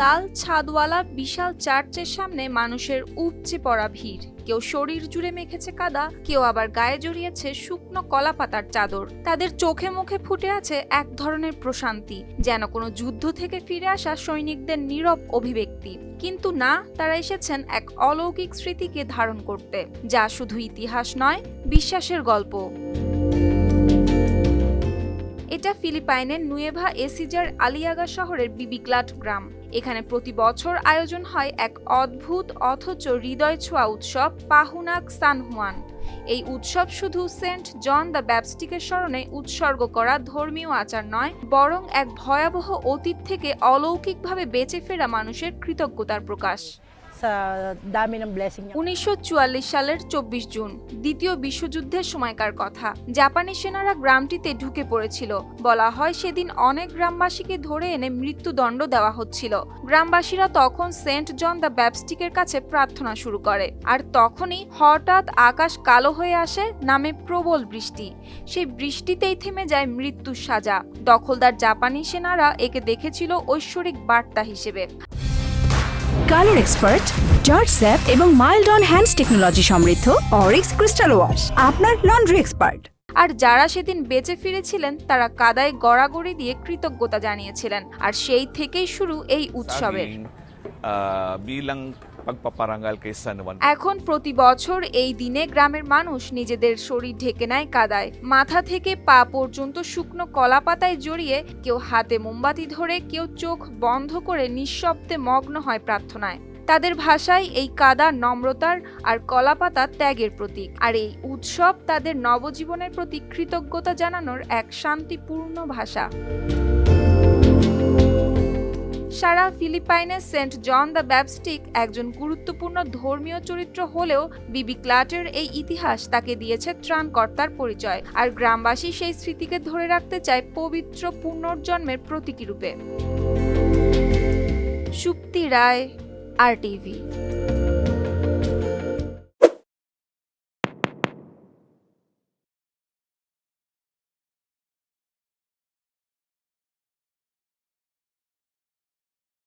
লাল ছাদওয়ালা বিশাল চার্চের সামনে মানুষের উপচে পড়া ভিড়। কেউ শরীর জুড়ে মেখেছে কাদা, কেউ আবার গায়ে জড়িয়েছে শুকনো কলা পাতার চাদর। তাদের চোখে মুখে ফুটে আছে এক ধরনের প্রশান্তি, যেন কোনো যুদ্ধ থেকে ফিরে আসা সৈনিকদের নীরব অভিব্যক্তি। কিন্তু না, তারা এসেছেন এক অলৌকিক স্মৃতিকে ধারণ করতে, যা শুধু ইতিহাস নয়, বিশ্বাসের গল্প। এটা ফিলিপাইনের নুয়েভা এসিজার আলিয়াগা শহরের বিবিক্লাট গ্রাম। এখানে প্রতি বছর আয়োজন হয় এক অদ্ভুত অথচ হৃদয় ছোঁয়া উৎসব পাহুনাক সানহুয়ান। এই উৎসব শুধু সেন্ট জন দ্য ব্যাপস্টিকের স্মরণে উৎসর্গ করা ধর্মীয় আচার নয়, বরং এক ভয়াবহ অতীত থেকে অলৌকিকভাবে বেঁচে ফেরা মানুষের কৃতজ্ঞতার প্রকাশ। Sa dami ng blessing niya. সালের চব্বিশ জুন, দ্বিতীয় বিশ্বযুদ্ধের সময়কার কথা। জাপানি সেনারা গ্রামটিতে ঢুকে পড়েছিল। বলা হয় সেদিন অনেক গ্রামবাসীকে ধরে এনে মৃত্যুদণ্ড দেওয়া হচ্ছিল। গ্রামবাসীরা তখন সেন্ট জন দ্য ব্যাপস্টিকের কাছে প্রার্থনা শুরু করে। আর তখনই হঠাৎ আকাশ কালো হয়ে আসে, নামে প্রবল বৃষ্টি। সেই বৃষ্টিতেই থেমে যায় মৃত্যুর সাজা। দখলদার জাপানি সেনারা একে দেখেছিল ঐশ্বরিক বার্তা হিসেবে। কালার এক্সপার্ট জর্জ স্যাপ এবং মাইল্ড অন হ্যান্ডস টেকনোলজি সমৃদ্ধ অরিক্স ক্রিস্টাল ওয়াশ আপনার লন্ড্রি এক্সপার্ট। আর যারা সেদিন বেঁচে ফিরেছিলেন তারা কাদায় গড়াগড়ি দিয়ে কৃতজ্ঞতা জানিয়েছিলেন। আর সেই থেকেই শুরু এই উৎসবের। bilang pagpaparangal kay. এখন প্রতি বছর এই দিনে গ্রামের মানুষ নিজেদের শরীর ঢেকে নেয় কাদায়। মাথা থেকে পা পর্যন্ত শুকনো কলা পাতায় জড়িয়ে কেউ হাতে মোমবাতি ধরে, কেউ চোখ বন্ধ করে নিঃশব্দে মগ্ন হয় প্রার্থনায়। তাদের ভাষায় এই কাদা নম্রতার আর কলাপাতা ত্যাগের প্রতীক। আর এই উৎসব তাদের নবজীবনের প্রতি কৃতজ্ঞতা জানানোর এক শান্তিপূর্ণ ভাষা। সারা ফিলিপাইনের সেন্ট জন দ্য ব্যাপস্টিক একজন গুরুত্বপূর্ণ ধর্মীয় চরিত্র হলেও বিবি ক্লাটের এই ইতিহাস তাকে দিয়েছে ত্রাণকর্তার পরিচয়। আর গ্রামবাসী সেই স্মৃতিকে ধরে রাখতে চায় পবিত্র পুনর্জন্মের প্রতীকী রূপে। সুপ্তি রায়, আর টিভি